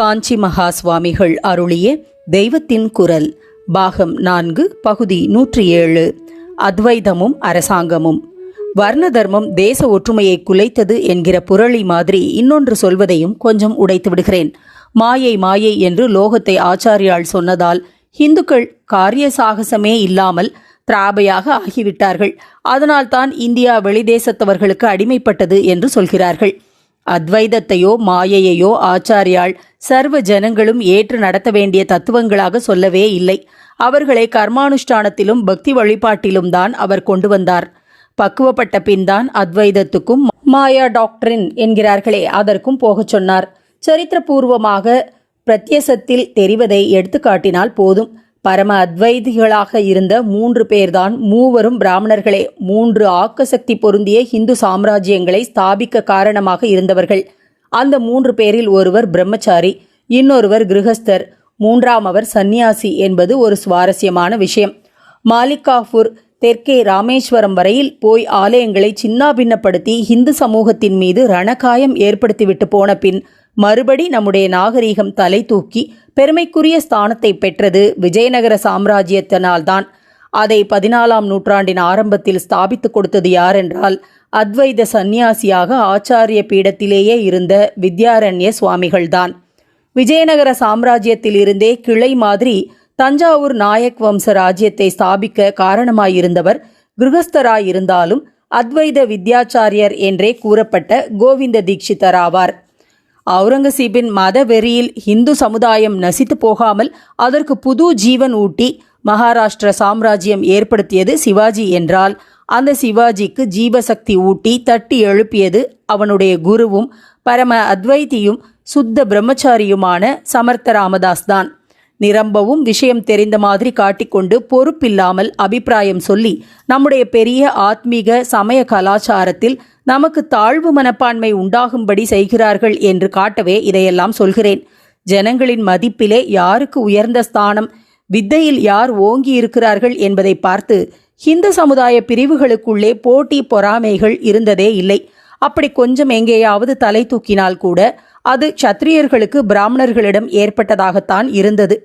காஞ்சி மகா சுவாமிகள் அருளிய தெய்வத்தின் குரல் பாகம் நான்கு பகுதி நூற்றி ஏழு. அத்வைதமும் அரசாங்கமும். வர்ண தர்மம் தேச ஒற்றுமையை குலைத்தது என்கிற புரளி மாதிரி இன்னொன்று சொல்வதையும் கொஞ்சம் உடைத்து விடுகிறேன். மாயை மாயை என்று லோகத்தை ஆச்சாரியால் சொன்னதால் இந்துக்கள் காரிய சாகசமே இல்லாமல் திராபையாக ஆகிவிட்டார்கள். அதனால்தான் இந்தியா வெளிதேசத்தவர்களுக்கு அடிமைப்பட்டது என்று சொல்கிறார்கள். அத்வைதத்தையோ மாயையையோ ஆச்சாரியால் சர்வ ஜனங்களும் ஏற்று நடத்த வேண்டிய தத்துவங்களாக சொல்லவே இல்லை. அவர்களை கர்மானுஷ்டானத்திலும் பக்தி வழிபாட்டிலும் தான் அவர் கொண்டு வந்தார். பக்குவப்பட்ட பின்தான் அத்வைதத்துக்கும் மாயா டாக்டரின் என்கிறார்களே அதற்கும் போகச் சொன்னார். சரித்திரபூர்வமாக பிரத்யசத்தில் தெரிவதை எடுத்துக்காட்டினால் போதும். பரம அத்வைதிகளாக இருந்த மூன்று பேர்தான் மூவரும் பிராமணர்களே. மூன்று ஆக்கசக்தி பொருந்திய இந்து சாம்ராஜ்யங்களை ஸ்தாபிக்க காரணமாக இருந்தவர்கள். அந்த மூன்று பேரில் ஒருவர் பிரம்மச்சாரி இன்னொருவர் கிருஹஸ்தர் மூன்றாமவர் சந்நியாசி என்பது ஒரு சுவாரஸ்யமான விஷயம். மாலிகாஃபூர் தெற்கே ராமேஸ்வரம் வரையில் போய் ஆலயங்களை சின்னாபின்னப்படுத்தி இந்து சமூகத்தின் மீது ரணகாயம் ஏற்படுத்திவிட்டு போன பின் மறுபடி நம்முடைய நாகரீகம் தலை தூக்கி பெருமைக்குரிய ஸ்தானத்தை பெற்றது விஜயநகர சாம்ராஜ்யத்தினால்தான். அதை பதினாலாம் நூற்றாண்டின் ஆரம்பத்தில் ஸ்தாபித்து கொடுத்தது யாரென்றால் அத்வைத சந்நியாசியாக ஆச்சாரிய பீடத்திலேயே இருந்த வித்யாரண்ய சுவாமிகள்தான். விஜயநகர சாம்ராஜ்யத்திலிருந்தே கிளை மாதிரி தஞ்சாவூர் நாயக் வம்ச ராஜ்யத்தை ஸ்தாபிக்க காரணமாயிருந்தவர் கிருகஸ்தராயிருந்தாலும் அத்வைத வித்யாச்சாரியர் என்றே கூறப்பட்ட கோவிந்த தீட்சிதராவார். ஆவார் அவுரங்கசீபின் மத வெறியில் இந்து சமுதாயம் நசித்து போகாமல் அதற்கு புது ஜீவன் ஊட்டி மகாராஷ்டிர சாம்ராஜ்யம் ஏற்படுத்தியது சிவாஜி என்றால். அந்த சிவாஜிக்கு ஜீவசக்தி ஊட்டி தட்டி எழுப்பியது அவனுடைய குருவும் பரம அத்வைத்தியும் சுத்த பிரம்மச்சாரியுமான சமர்த்த ராமதாஸ் தான் நிரம்பவும் விஷயம் தெரிந்த மாதிரி காட்டிக்கொண்டு பொறுப்பில்லாமல் அபிப்பிராயம் சொல்லி நம்முடைய பெரிய ஆத்மீக சமய கலாச்சாரத்தில் நமக்கு தாழ்வு மனப்பான்மை உண்டாகும்படி செய்கிறார்கள் என்று காட்டவே இதையெல்லாம் சொல்கிறேன். ஜனங்களின் மதிப்பிலே யாருக்கு உயர்ந்த ஸ்தானம் வித்தையில் யார் ஓங்கி இருக்கிறார்கள் என்பதை பார்த்து ஹிந்து சமுதாய பிரிவுகளுக்குள்ளே போட்டி பொறாமைகள் இருந்ததே இல்லை. அப்படி கொஞ்சம் எங்கேயாவது தலை தூக்கினால் கூட அது சத்திரியர்களுக்கு பிராமணர்களிடம் ஏற்பட்டதாகத்தான் இருந்தது.